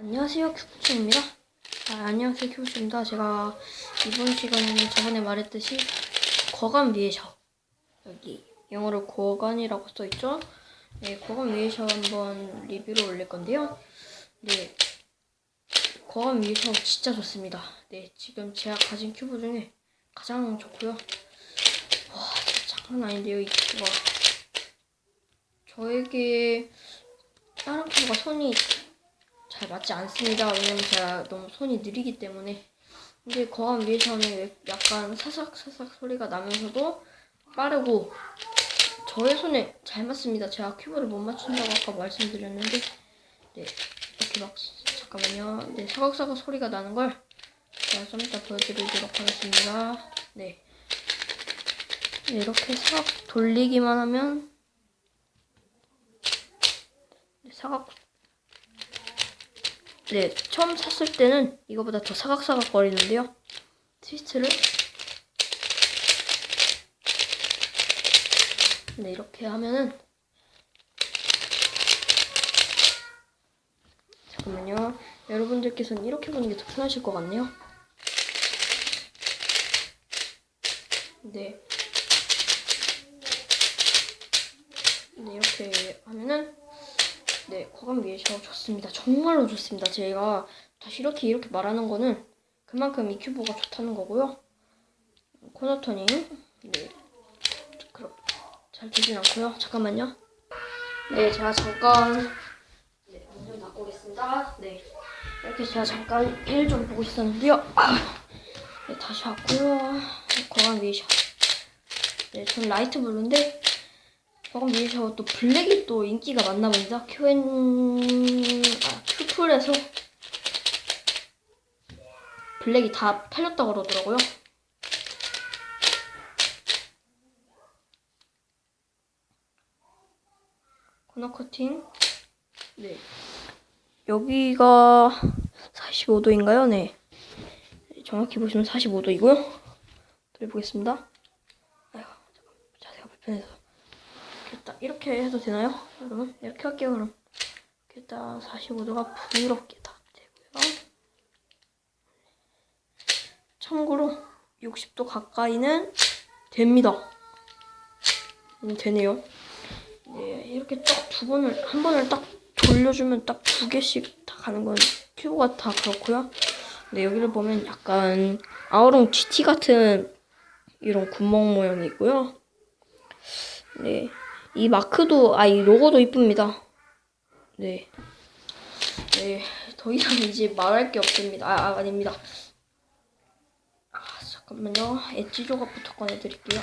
안녕하세요 큐브입니다. 아, 안녕하세요 큐브입니다. 제가 이번 시간에는 저번에 말했듯이 거간 위에 샤워 여기 영어로 거간이라고 써 있죠. 네, 거간 위에 샤워 한번 리뷰를 올릴 건데요. 네, 거간 위에 샤워 진짜 좋습니다. 네, 지금 제가 가진 큐브 중에 가장 좋고요. 와, 장난 아닌데요 이 큐브가. 저에게 다른 큐브가 손이 잘 맞지 않습니다. 왜냐면 제가 너무 손이 느리기 때문에. 근데 거한 위에서는 약간 사삭사삭 소리가 나면서도 빠르고 저의 손에 잘 맞습니다. 제가 큐브를 못 맞춘다고 아까 말씀드렸는데 네 이렇게 막 잠깐만요. 네 사각사각 소리가 나는 걸 제가 좀 이따 보여드리도록 하겠습니다. 네, 네 이렇게 사각 돌리기만 하면 네, 사각 네, 처음 샀을 때는 이거보다 더 사각사각 거리는데요. 트위스트를 네, 이렇게 하면은 잠깐만요. 여러분들께서는 이렇게 보는 게 더 편하실 것 같네요. 네. 네, 이렇게 하면은 네, 과감 위에 샤워 좋습니다. 정말로 좋습니다. 제가 다시 이렇게 이렇게 말하는 거는 그만큼 이 큐브가 좋다는 거고요. 코너 터닝, 네, 그럼 잘 되진 않고요. 잠깐만요. 네, 제가 잠깐 네, 문좀 닫고 오겠습니다. 네, 이렇게 제가 잠깐 일 좀 보고 있었는데요. 아, 네, 다시 왔고요. 과감 위에 샤워. 네, 전 라이트 블루인데 저건 미니샤워 또 블랙이 또 인기가 많나 봅니다. 큐엔 아 큐플에서 블랙이 다 팔렸다 고 그러더라고요. 코너 커팅. 네. 여기가 45도인가요? 네. 정확히 보시면 45도이고요. 돌려보겠습니다. 아휴, 자세가 불편해서. 됐다. 이렇게 해도 되나요? 여러분? 이렇게 할게요, 그럼. 이렇게 딱 45도가 부드럽게 다 되고요. 참고로 60도 가까이는 됩니다. 음, 되네요. 네, 이렇게 딱 두 번을, 한 번을 딱 돌려주면 딱 두 개씩 다 가는 건 큐브가 다 그렇고요. 네, 여기를 보면 약간 아우롱 GT 같은 이런 구멍 모양이고요. 네. 이 마크도, 아, 이 로고도 이쁩니다. 네. 네. 더 이상 이제 말할 게 없습니다. 아, 아 아닙니다. 아, 잠깐만요. 엣지 조각부터 꺼내 드릴게요.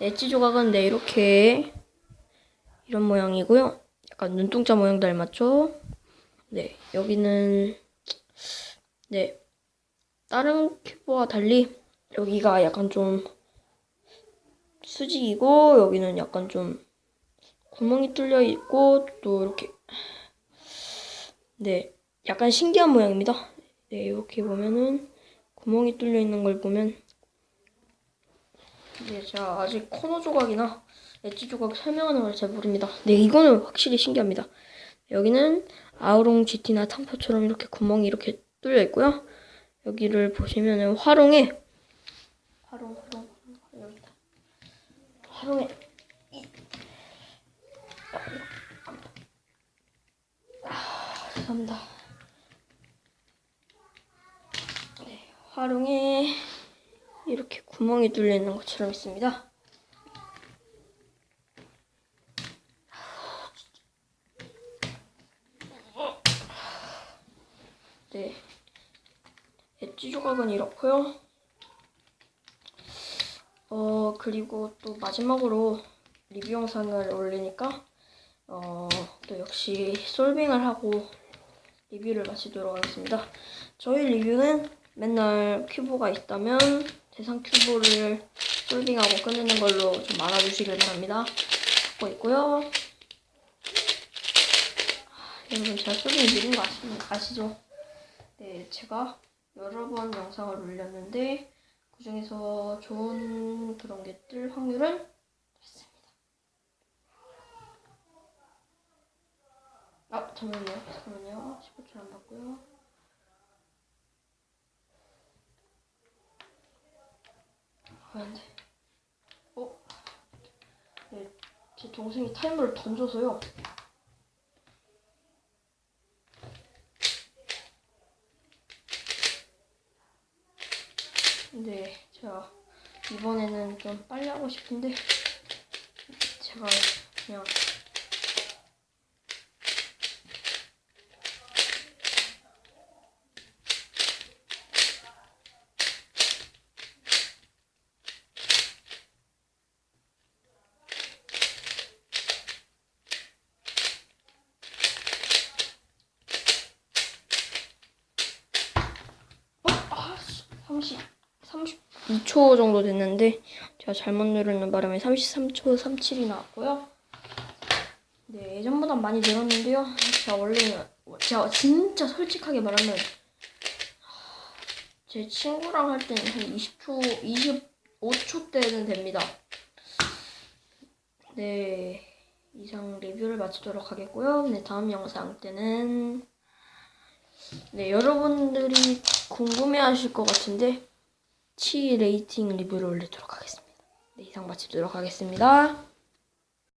엣지 조각은 네, 이렇게 이런 모양이고요. 약간 눈동자 모양 닮았죠? 네. 여기는, 네. 다른 큐브와 달리 여기가 약간 좀 수직이고 여기는 약간 좀 구멍이 뚫려 있고 또 이렇게 네 약간 신기한 모양입니다. 네 이렇게 보면은 구멍이 뚫려 있는 걸 보면 네 제가 아직 코너 조각이나 엣지 조각 설명하는 걸 잘 모릅니다. 네 이거는 확실히 신기합니다. 여기는 아우롱 GT나 탕표처럼 이렇게 구멍이 이렇게 뚫려 있고요. 여기를 보시면은 화롱에 화롱 화롱 화롱에 죄송합니다. 네, 화롱에 이렇게 구멍이 뚫려 있는 것처럼 있습니다. 네, 엣지 조각은 이렇고요. 어 그리고 또 마지막으로 리뷰 영상을 올리니까 어, 또 역시 솔빙을 하고 리뷰를 마치도록 하겠습니다. 저희 리뷰는 맨날 큐브가 있다면 대상 큐브를 솔빙하고 끝내는 걸로 좀 말아주시길 바랍니다. 하고 있고요. 아, 여러분 제가 솔빙 느린 거 아시, 아시 죠? 네, 제가 여러 번 영상을 올렸는데 그 중에서 좋은 그런 게 뜰 확률은 아, 잠깐만요. 잠깐만요. 15초 아, 안 받고요. 아, 안 돼. 어? 네, 제 동생이 타이머를 던져서요. 네, 제가 이번에는 좀 빨리 하고 싶은데 제가 그냥 32초 정도 됐는데 제가 잘못 누르는 바람에 33초 37이 나왔고요. 네, 예전보다 많이 늘었는데요. 제가 원래는 제가 진짜 솔직하게 말하면 제 친구랑 할 때는 한 20초, 25초 때는 됩니다. 네, 이상 리뷰를 마치도록 하겠고요. 네, 다음 영상 때는 네, 여러분들이 궁금해하실 것 같은데 치 레이팅 리뷰를 올리도록 하겠습니다. 네, 이상 마치도록 하겠습니다.